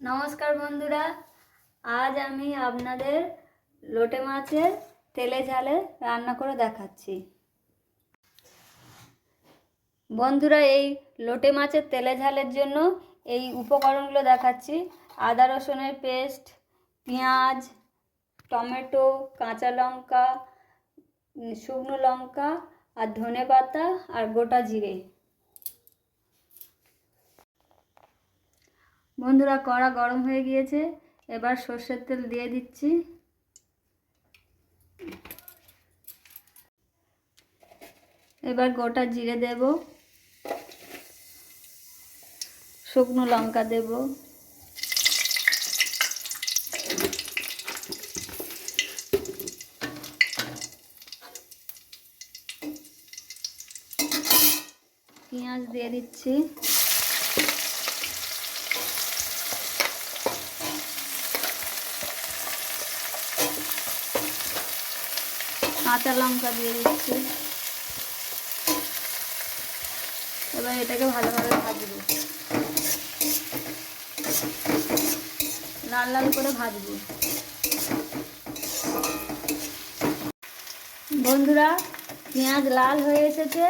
নমস্কার বন্ধুরা, আজ আমি আপনাদের লোটে মাছের তেলে ঝালে রান্না করে দেখাচ্ছি। বন্ধুরা, এই লোটে মাছের তেলে ঝালের জন্য এই উপকরণগুলো দেখাচ্ছি। আদা রসুনের পেস্ট, পেঁয়াজ, টমেটো, কাঁচা লঙ্কা, শুকনো লঙ্কা আর ধনে পাতা আর গোটা জিরে। বন্ধুরা, কড়া গরম হয়ে গিয়েছে। এবার সর্ষের তেল দিয়ে দিচ্ছি। এবার গোটা জিরে দেব। শুকনো লঙ্কা দেব। পেঁয়াজ দিয়ে দিচ্ছি। কাঁচা লঙ্কা দিয়ে দিচ্ছি। এবার এটাকে ভালোভাবে ভাজবো। লাল লাল করে ভাজবো। বন্ধুরা, পেঁয়াজ লাল হয়ে এসেছে।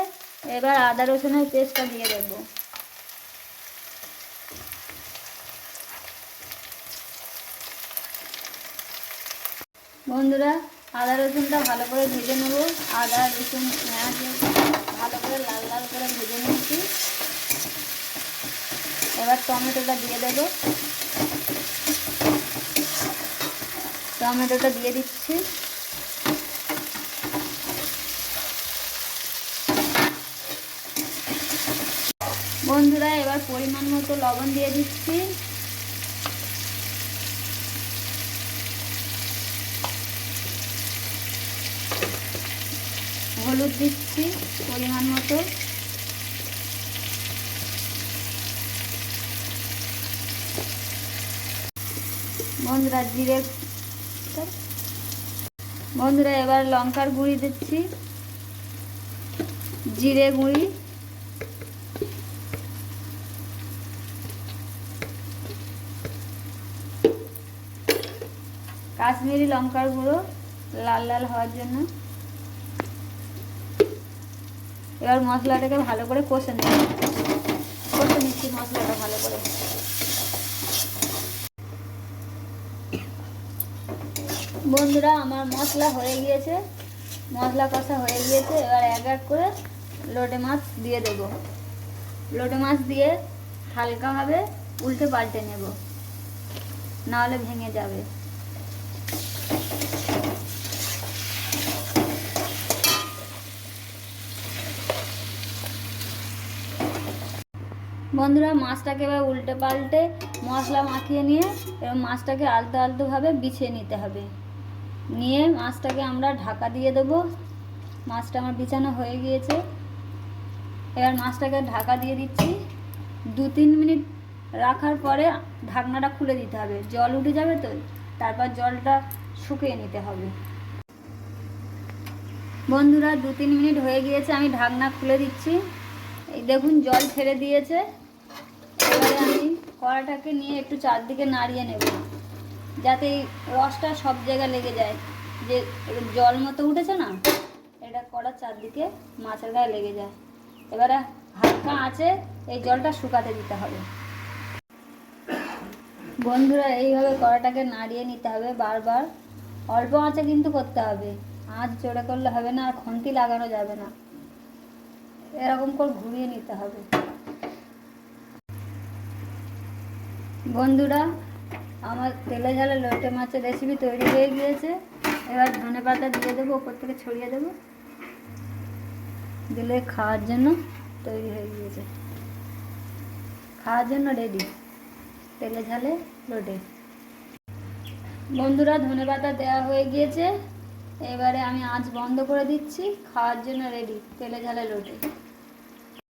এবার আদা রসুনের পেস্টটা দিয়ে দেবো। বন্ধুরা আদা রসুনটা ভালো করে ভেজে নেব। আদা, রসুন, পেঁয়াজ ভালো করে লাল লাল করে ভেজে নিয়েছি। এবার টমেটোটা দিয়ে দেবো। টমেটোটা দিয়ে দিচ্ছি। বন্ধুরা, এবার পরিমাণ মতো লবণ দিয়ে দিচ্ছি। হলুদ দিচ্ছি পরিমাণ মতো। বন্ধুরা জিরে বন্ধুরা এবার লঙ্কার গুঁড়ি দিচ্ছি। জিরে গুঁড়ি। কাশ্মীরি লঙ্কার গুঁড়ো লাল লাল হওয়ার জন্য। এবার মশলাটাকে ভালো করে কষে নেব কষে নিচ্ছি মশলাটা ভালো করে। বন্ধুরা, আমার মশলা হয়ে গিয়েছে। মশলা কষা হয়ে গিয়েছে। এবার এক এক করে লোটে মাছ দিয়ে দেবো। লোটে মাছ দিয়ে হালকাভাবে উল্টে পাল্টে নেব। নাহলে ভেঙে যাবে। বন্ধুরা, মাছটাকে এবার উল্টে পাল্টে মশলা মাখিয়ে নিয়ে এবার মাছটাকে আলতো আলতোভাবে বিছিয়ে নিতে হবে। নিয়ে মাছটাকে আমরা ঢাকা দিয়ে দেবো। মাছটা আমার বিছানো হয়ে গিয়েছে। এবার মাছটাকে ঢাকা দিয়ে দিচ্ছি। দু তিন মিনিট রাখার পরে ঢাকনাটা খুলে দিতে হবে। জল উঠে যাবে তো, তারপর জলটা শুকিয়ে নিতে হবে। বন্ধুরা, দু তিন মিনিট হয়ে গিয়েছে, আমি ঢাকনা খুলে দিচ্ছি। এই দেখুন, জল ছেড়ে দিয়েছে। এবারে আমি কড়াটাকে নিয়ে একটু চারদিকে নাড়িয়ে নেব। যাতে রসটা সব জায়গায় লেগে যায়। যে জল মতো উঠেছে না, এটা কড়ার চারদিকে মাছের গায়ে লেগে যায়। এবারে হালকা আঁচে এই জলটা শুকাতে দিতে হবে। বন্ধুরা, এইভাবে কড়াটাকে নাড়িয়ে নিতে হবে বারবার। অল্প আঁচে কিন্তু করতে হবে। আঁচ জোরে করলে হবে না আর খন্তি লাগানো যাবে না। এরকম করে ঘুরিয়ে নিতে হবে। বন্ধুরা, আমার তেলে ঝালে লোটে মাছের রেসিপি তৈরি হয়ে গিয়েছে। এবার ধনে পাতা দিয়ে দেবো, ওপর থেকে ছড়িয়ে দেবো। দিলে খাওয়ার জন্য তৈরি হয়ে গিয়েছে। খাওয়ার জন্য রেডি তেলে ঝালে লোটে। বন্ধুরা, ধনে পাতা দেওয়া হয়ে গিয়েছে। এবারে আমি আঁচ বন্ধ করে দিচ্ছি। খাওয়ার জন্য রেডি তেলে ঝালে লোটে।